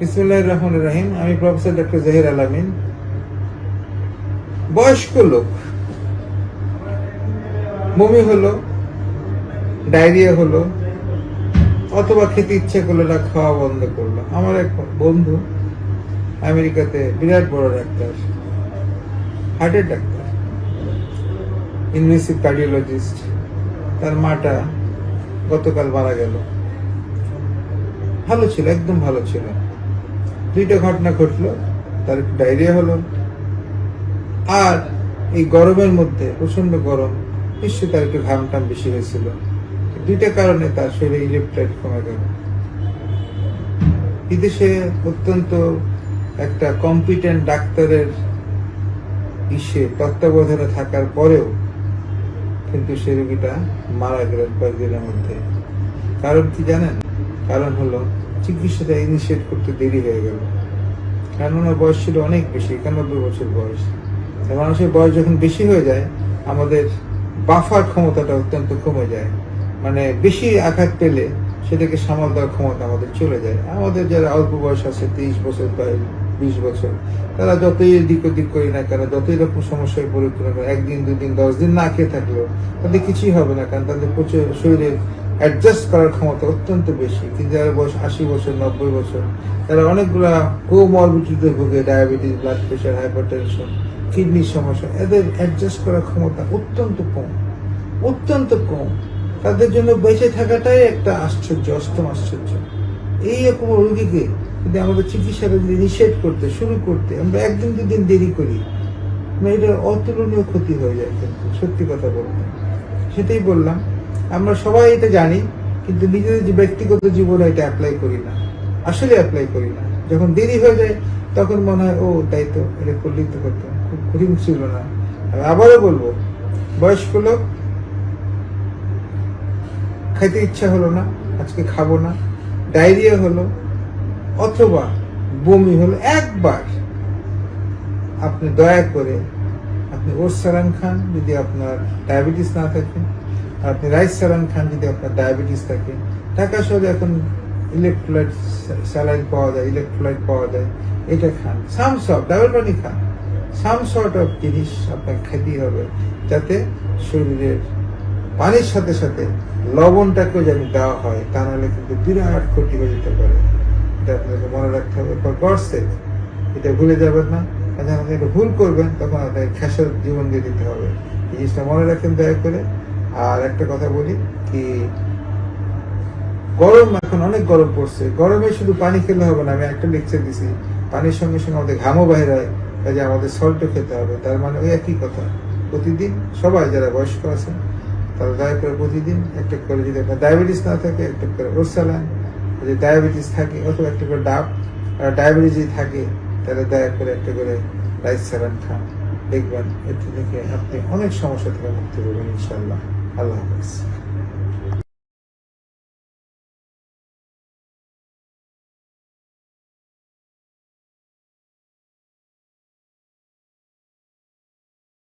বিসমুল্লাহ রহমান রাহিম। আমি professor doctor Zahir আলামিন বয়স্ক লোক। বমি হলো, ডায়রিয়া হলো, অথবা খেতে ইচ্ছে করল না, খাওয়া বন্ধ করল। আমার এক বন্ধু আমেরিকাতে বিরাট বড় ডাক্তার হার্টের ডাক্তার ইনভেসিভ কার্ডিওলজিস্ট তার মাটা গতকাল মারা গেল। ভালো ছিল, একদম ভালো ছিল। দুইটা ঘটনা ঘটলো, তার একটু ডায়রিয়া হলো। আর এই গরমের মধ্যে প্রচণ্ড গরম, নিশ্চয়ই তার একটু ঘাম টাম বেশি হয়েছিল। দুইটা কারণে তার শরীরে ইলেকট্রাইট কমে গেল। বিদেশে অত্যন্ত একটা কম্পিটেন্ট ডাক্তারের ইসে তত্ত্বাবধানে থাকার পরেও কিন্তু সে রোগীটা মারা গেল কয়েকদিনের মধ্যে। কারণ কি জানেন? কারণ হলো চিকিৎসাটা ইনিশিয়েট করতে দেরি হয়ে গেল। কারণ ওনার বয়স ছিল অনেক বেশি, একানব্বই বছর বয়স। মানুষের বয়স যখন বেশি হয়ে যায়, আমাদের বাফার ক্ষমতাটা অত্যন্ত কমে যায়। মানে বেশি আঘাত পেলে সেটাকে সামাল দেওয়ার ক্ষমতা আমাদের চলে যায়। আমাদের যারা অল্প বয়স আছে, তিরিশ বছর বা বিশ বছর, তারা যতই দিক ওদিক করি না কেন, যতই রকম সমস্যায় পড়ুক না একদিন, দুদিন, দশ দিন না খেয়ে থাকলেও তাদের কিছুই হবে না, কারণ তাদের প্রচুর শরীরে অ্যাডজাস্ট করার ক্ষমতা অত্যন্ত বেশি। কিন্তু যারা বয়স আশি বছর, নব্বই বছর, তারা অনেকগুলা কোমরবিটিতে ভোগে diabetes blood pressure hypertension কিডনির সমস্যা, এদের অ্যাডজাস্ট করার ক্ষমতা অত্যন্ত কম অত্যন্ত কম। তাদের জন্য বেঁচে থাকাটাই একটা আশ্চর্য, অষ্টম আশ্চর্য। এই রকম রোগীকে যদি আমাদের চিকিৎসাটা যদি নিষেধ করতে, শুরু করতে, আমরা একদিন দুদিন দেরি করি মানে এটা অতুলনীয় ক্ষতি হয়ে যায় কিন্তু, সত্যি কথা বলতে। সেটাই বললাম। আমরা সবাই এটা জানি, কিন্তু নিজেদের যে ব্যক্তিগত জীবনে এটা অ্যাপ্লাই করি না। আসলে অ্যাপ্লাই করি না। যখন দেরি হয়ে যায়, তখন মনে হয়, ও, তাই তো, এটা করলেই তো করতাম। খুব কঠিন ছিল না। আমি আবারও বলব, বয়স্ক লোক খাইতে ইচ্ছা হলো না, আজকে খাব না। ডায়রিয়া হলো, অথবা বমি হলো, একবার। আপনি দয়া করে, আপনি ওর সালান খান, যদি আপনার ডায়াবেটিস না থাকে। আর আপনি রাইস সালান খান যদি আপনার ডায়াবেটিস থাকে। ঢাকা শহরে এখন ইলেকট্রোলাইট স্যালাইন পাওয়া যায় ইলেকট্রোলাইট পাওয়া যায়, এটা খান। সাম সব ডাবল পানি খান। সাম শর্ট অফ জিনিস আপনাকে খেতেই হবে, যাতে শরীরের পানির সাথে সাথে লবণটাকেও যেন দেওয়া হয়, তা নাহলে কিন্তু বিরাট ক্ষতি হয়ে যেতে পারে। এটা আপনাকে মনে রাখতে হবে। ফর গড এটা ভুলে যাবেন না। যখন আপনি এটা ভুল করবেন, তখন আপনাকে খেসার জীবন দিয়ে দিতে হবে। এই জিনিসটা মনে রাখেন, দয়া করে। আর একটা কথা বলি কি, গরম এখন অনেক গরম পড়ছে। গরমে শুধু পানি খেলে হবে না, আমি একটা লেকচার দিছি, পানির সঙ্গে সঙ্গে আমাদের ঘামও বাইর হয়, কাজে আমাদের সল্টও খেতে হবে। তার মানে ওই একই কথা। প্রতিদিন সবাই যারা বয়স্ক আছেন, তারা দয়া করে প্রতিদিন একটা করে যদি আপনার ডায়াবেটিস না থাকে, একটা করে ওরসালান যদি ডায়াবেটিস থাকে অথবা একটা করে ডাব, আর ডায়াবেটিস যদি থাকে, তাহলে দয়া করে একটা করে রাইস স্যালান খান। দেখবেন এর থেকে আপনি অনেক সমস্যা থেকে মুক্তি পাবেন ইনশাল্লাহ আল্লাহ হাফেজ